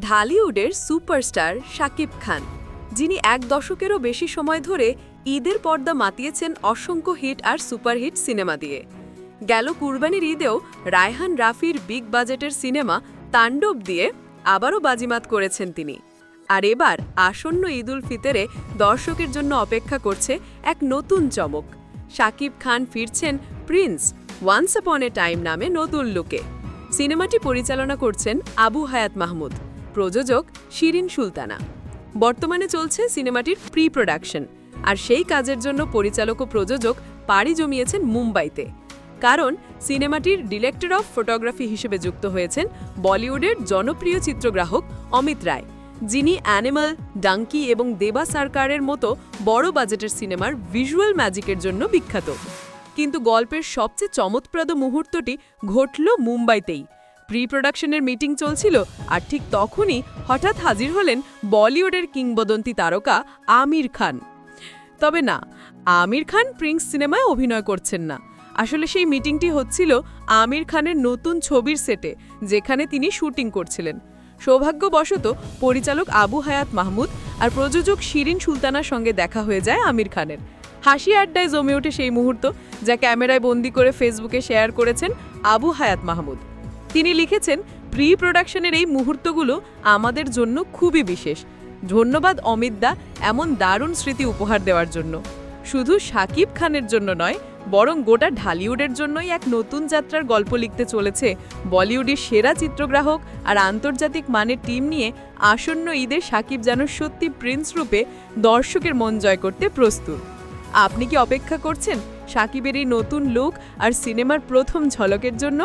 ঢালিউডের superstar Shakib Khan, যিনি এক দশকেরও বেশি সময় ধরে ঈদের পর্দা মাতিয়েছেন অসংখ্য হিট আর সুপারহিট সিনেমা দিয়ে। গেল কুরবানির ঈদেও রায়হান রাফির বিগ বাজেটের সিনেমা তাণ্ডব দিয়ে আবারও বাজিমাত করেছেন তিনি। আর এবার আসন্ন ঈদুল ফিতরে দর্শকের জন্য অপেক্ষা করছে এক নতুন চমক। শাকিব খান ফিরছেন প্রিন্স ওয়ান্স আপন এ টাইম নামে নতুন লুকে। সিনেমাটি পরিচালনা করছেন আবু হায়াত মাহমুদ। প্রযোজক শিরিন সুলতানা। বর্তমানে চলছে সিনেমাটির প্রি প্রোডাকশন আর সেই কাজের জন্য পরিচালক ও প্রযোজক পাড়ি জমিয়েছেন মুম্বাইতে। কারণ সিনেমাটির ডিরেক্টর অফ ফটোগ্রাফি হিসেবে যুক্ত হয়েছেন বলিউডের জনপ্রিয় চিত্রগ্রাহক অমিত রায়, যিনি অ্যানিমাল, ডাঙ্কি এবং দেবা সরকারের মতো বড় বাজেটের সিনেমার ভিজুয়াল ম্যাজিকের জন্য বিখ্যাত। কিন্তু গল্পের সবচেয়ে চমৎপ্রদ মুহূর্তটি ঘটল মুম্বাইতেই। প্রি প্রোডাকশনের মিটিং চলছিল আর ঠিক তখনই হঠাৎ হাজির হলেন বলিউডের কিংবদন্তি তারকা আমির খান। তবে না, আমির খান প্রিন্স সিনেমায় অভিনয় করছেন না। আসলে সেই মিটিংটি হচ্ছিল আমির খানের নতুন ছবির সেটে যেখানে তিনি শুটিং করছিলেন। সৌভাগ্যবশত পরিচালক আবু হায়াত মাহমুদ আর প্রযোজক শিরিন সুলতানার সঙ্গে দেখা হয়ে যায় আমির খানের। হাসি আড্ডায় জমে ওঠে সেই মুহূর্ত যা ক্যামেরায় বন্দি করে ফেসবুকে শেয়ার করেছেন আবু হায়াত মাহমুদ। তিনি লিখেছেন প্রি প্রোডাকশনের এই মুহূর্তগুলো আমাদের জন্য খুবই বিশেষ। ধন্যবাদ অমিত দা এমন দারুণ স্মৃতি উপহার দেওয়ার জন্য। শুধু সাকিব খানের জন্য নয়, বরং গোটা ঢালিউডের জন্যই এক নতুন যাত্রার গল্প লিখতে চলেছে বলিউডের সেরা চিত্রগ্রাহক আর আন্তর্জাতিক মানের টিম নিয়ে আসন্ন ঈদে সাকিব যেন সত্যি প্রিন্স রূপে দর্শকের মন জয় করতে প্রস্তুত। আপনি কি অপেক্ষা করছেন সাকিবের এই নতুন লুক আর সিনেমার প্রথম ঝলকের জন্য?